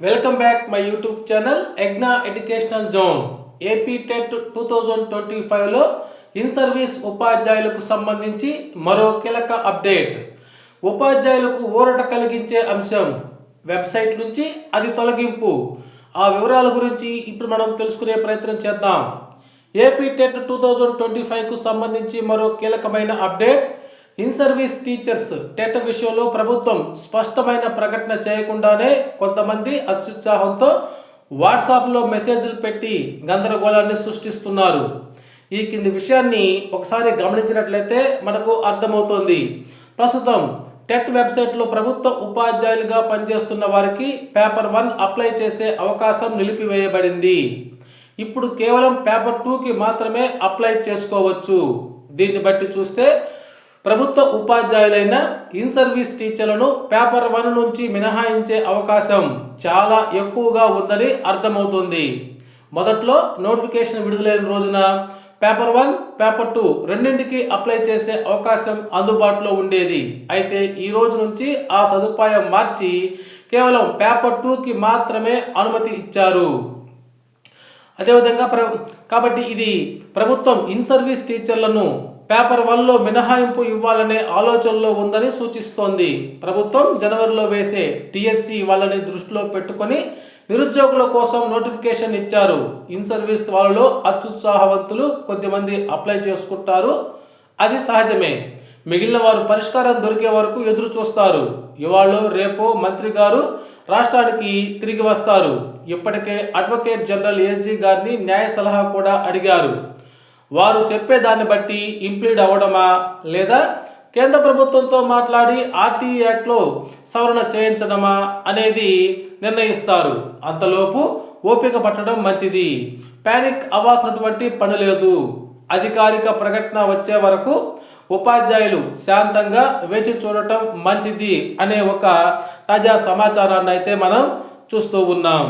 Welcome back my YouTube channel ఎగ్నా educational zone AP TET two thousand twenty ఫైవ్లో in service ఉపాధ్యాయులకు సంబంధించి మరో కీలక అప్డేట్ ఉపాధ్యాయులకు ఊరట కలిగించే అంశం వెబ్సైట్ నుంచి అది తొలగింపు. ఆ వివరాల గురించి ఇప్పుడు మనం తెలుసుకునే ప్రయత్నం చేద్దాం. AP TET two thousand twenty ఫైవ్కు సంబంధించి మరో కీలకమైన update in service teachers TET విషయంలో ప్రభుత్వం స్పష్టమైన ప్రకటన చేయకుండానే కొంతమంది అత్యుత్సాహంతో వాట్సాప్లో మెసేజ్లు పెట్టి గందరగోళాన్ని సృష్టిస్తున్నారు. ఈ కింది విషయాన్ని ఒకసారి గమనించినట్లయితే మనకు అర్థమవుతోంది. ప్రస్తుతం టెట్ వెబ్సైట్లో ప్రభుత్వ ఉపాధ్యాయులుగా పనిచేస్తున్న వారికి పేపర్ వన్ అప్లై చేసే అవకాశం నిలిపివేయబడింది. ఇప్పుడు కేవలం పేపర్ టూకి మాత్రమే అప్లై చేసుకోవచ్చు. దీన్ని బట్టి చూస్తే ప్రభుత్వ ఉపాధ్యాయులైన ఇన్ సర్వీస్ టీచర్లను పేపర్ వన్ నుంచి మినహాయించే అవకాశం చాలా ఎక్కువగా ఉందని అర్థమవుతుంది. మొదట్లో నోటిఫికేషన్ విడుదలైన రోజున పేపర్ వన్ పేపర్ టూ రెండింటికి అప్లై చేసే అవకాశం అందుబాటులో ఉండేది. అయితే ఈ రోజు నుంచి ఆ సదుపాయం మార్చి కేవలం పేపర్ టూకి మాత్రమే అనుమతి ఇచ్చారు. అదేవిధంగా ప్ర కాబట్టి ఇది ప్రభుత్వం ఇన్ సర్వీస్ టీచర్లను పేపర్ వన్లో మినహాయింపు ఇవ్వాలనే ఆలోచనలో ఉందని సూచిస్తోంది. ప్రభుత్వం జనవరిలో వేసే టీఎస్సీ వాళ్ళని దృష్టిలో పెట్టుకొని నిరుద్యోగుల కోసం నోటిఫికేషన్ ఇచ్చారు. ఇన్ సర్వీస్ వాళ్ళలో అత్యుత్సాహవంతులు కొద్దిమంది అప్లై చేసుకుంటారు. అది సహజమే. మిగిలిన వారు పరిష్కారం దొరికే వరకు ఎదురు చూస్తారు. ఇవాళ రేపో మంత్రి గారు రాష్ట్రానికి తిరిగి వస్తారు. ఇప్పటికే అడ్వకేట్ జనరల్ ఏజీ గారిని న్యాయ సలహా కూడా అడిగారు. వారు చెప్పేదాన్ని బట్టి ఇంప్లీడ్ అవ్వడమా లేదా కేంద్ర ప్రభుత్వంతో మాట్లాడి ఆర్టీఈ యాక్ట్లో సవరణ చేయించడమా అనేది నిర్ణయిస్తారు. అంతలోపు ఓపిక పట్టడం మంచిది. పానిక్ అవ్వాల్సినటువంటి పని లేదు. అధికారిక ప్రకటన వచ్చే వరకు ఉపాధ్యాయులు శాంతంగా వేచి చూడటం మంచిది అనే ఒక తాజా సమాచారాన్ని అయితే మనం చూస్తూ ఉన్నాం.